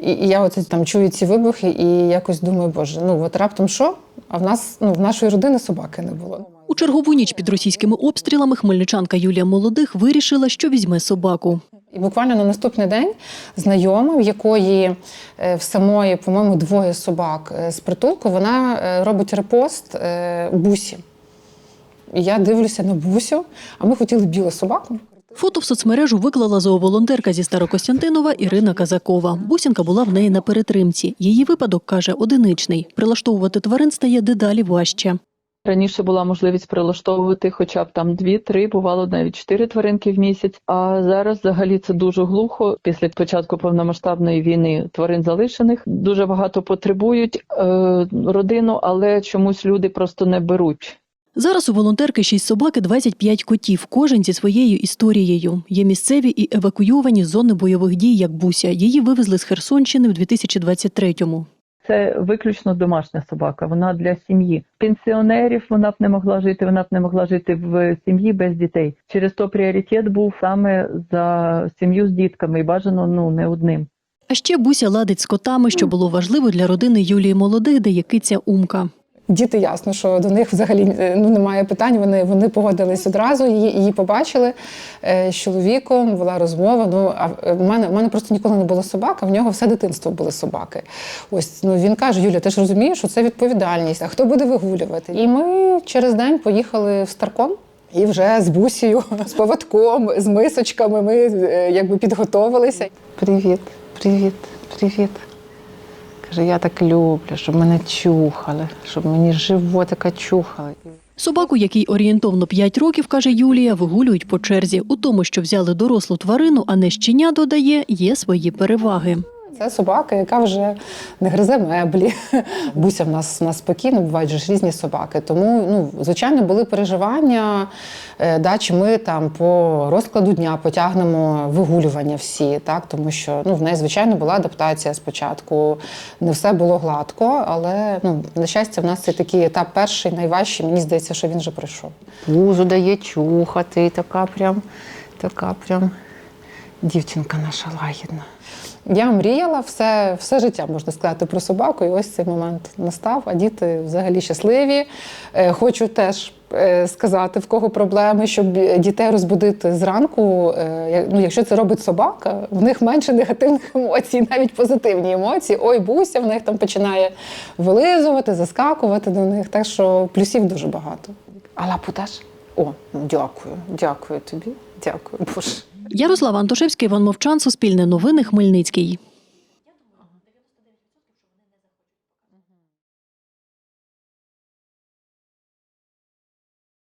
І, і я оце там чую ці вибухи, і якось думаю, боже, ну от раптом що? А в нас ну в нашої родини собаки не було. У чергову ніч під російськими обстрілами хмельничанка Юлія Молодих вирішила, що візьме собаку. І буквально на наступний день знайома, в якої е, в самої, по-моєму, двоє собак е, з притулку, вона е, робить репост бусі. І я дивлюся на бусю, а ми хотіли білу собаку. Фото в соцмережу виклала зооволонтерка зі Старокостянтинова Ірина Казакова. Бусінка була в неї на перетримці. Її випадок каже одиничний. Прилаштовувати тварин стає дедалі важче. Раніше була можливість прилаштовувати хоча б там дві-три, бувало навіть чотири тваринки в місяць. А зараз взагалі це дуже глухо. Після початку повномасштабної війни тварин залишених дуже багато потребують е, родину, але чомусь люди просто не беруть. Зараз у волонтерки шість собак і 25 котів, кожен зі своєю історією. Є місцеві і евакуйовані з зони бойових дій, як Буся. Її вивезли з Херсонщини в 2023-му. Це виключно домашня собака. Вона для сім'ї. Пенсіонерів вона б не могла жити. Вона б не могла жити в сім'ї без дітей. Через то пріоритет був саме за сім'ю з дітками, і бажано ну не одним. А ще Буся ладить з котами, що було важливо для родини Юлії Молодих, де є киця Умка. Діти ясно, що до них взагалі е, ну, немає питань. Вони, вони погодились одразу, її, її побачили е, з чоловіком, була розмова. Ну, а в мене, в мене просто ніколи не було собак, а в нього все дитинство були собаки. Ось ну, він каже: Юля, ти ж розумієш, що це відповідальність, а хто буде вигулювати? І ми через день поїхали в Старком. І вже з бусею, з поводком, з мисочками ми е, якби підготовилися. Привіт, привіт, привіт. Каже, я так люблю, щоб мене чухали, щоб мені животика чухали. Собаку, якій орієнтовно 5 років, каже Юлія, вигулюють по черзі. У тому, що взяли дорослу тварину, а не щеня, додає, є свої переваги. Це собака, яка вже не гризе меблі. Буся в нас, в нас спокійно, бувають ж різні собаки. Тому, ну, звичайно, були переживання, е, да, чи ми там по розкладу дня потягнемо вигулювання всі, так? тому що ну, в неї, звичайно, була адаптація спочатку. Не все було гладко, але ну, на щастя, в нас це такий етап перший, найважчий. Мені здається, що він вже пройшов. Пузу дає чухати, така прям, така прям дівчинка наша лагідна. Я мріяла все, все життя, можна сказати, про собаку, і ось цей момент настав. А діти взагалі щасливі. Е, Хочу теж е, сказати, в кого проблеми, щоб дітей розбудити зранку. Е, Ну, якщо це робить собака, в них менше негативних емоцій, навіть позитивні емоції. Ой, буся, в них там починає вилизувати, заскакувати до них. Так що плюсів дуже багато. А лапу теж? О, дякую, дякую тобі. Дякую, Боже. Ярослав Антошевський, Іван Мовчан, Суспільне новини, Хмельницький.